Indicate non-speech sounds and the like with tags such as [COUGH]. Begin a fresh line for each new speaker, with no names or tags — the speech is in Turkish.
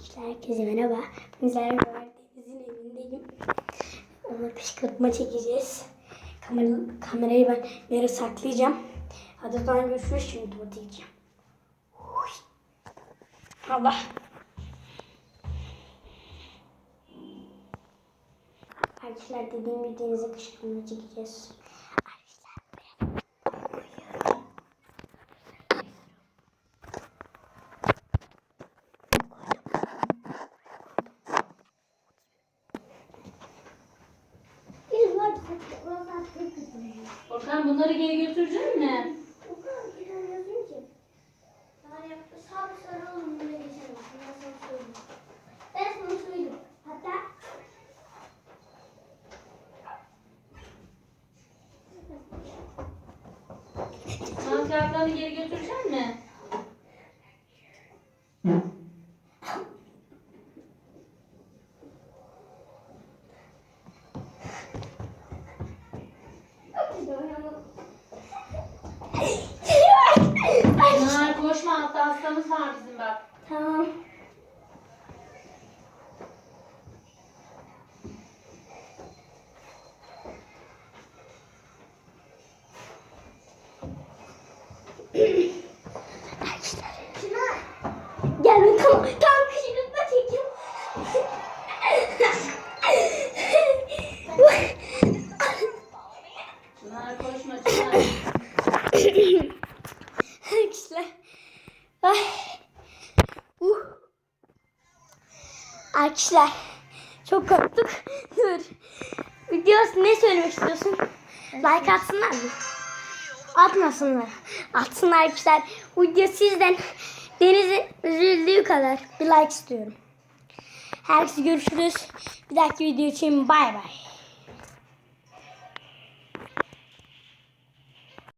Arkadaşlar herkese merhaba. Bizler Deniz'in evindeyim. Ona kışkırtma çekeceğiz. Kamera, kamerayı ben yere saklayacağım. Hadi o görüşürüz. Şimdi gideceğim. Uy. Allah. Arkadaşlar dediğim gibi denize kışkırtma çekeceğiz. Arkadaşlar ben uyuyorum. Bir var orası artık
Volkan bunları geri götürecek mi?
O kadar güzel yazıyor ki. Yani sağ saralım buraya geçelim. Ben sana söyleyeyim. Ben sana söyleyeyim. Hatta
Sen kağıtlarını geri götürecek mi? Pınar koşma hatta hastamız var bizim bak.
Tamam. Çınar. Gel ben tamam. Tamam kışkırtma çekeyim.
Pınar koşma Çınar.
Arkadaşlar. Ay. Uh. Arkadaşlar. Çok korktuk. [LAUGHS] Dur. Videos ne söylemek istiyorsun? Like atsınlar mı? Atmasınlar. Atsınlar arkadaşlar. Video sizden Deniz'in üzüldüğü kadar bir like istiyorum. Herkese görüşürüz. Bir dahaki video için bay bay.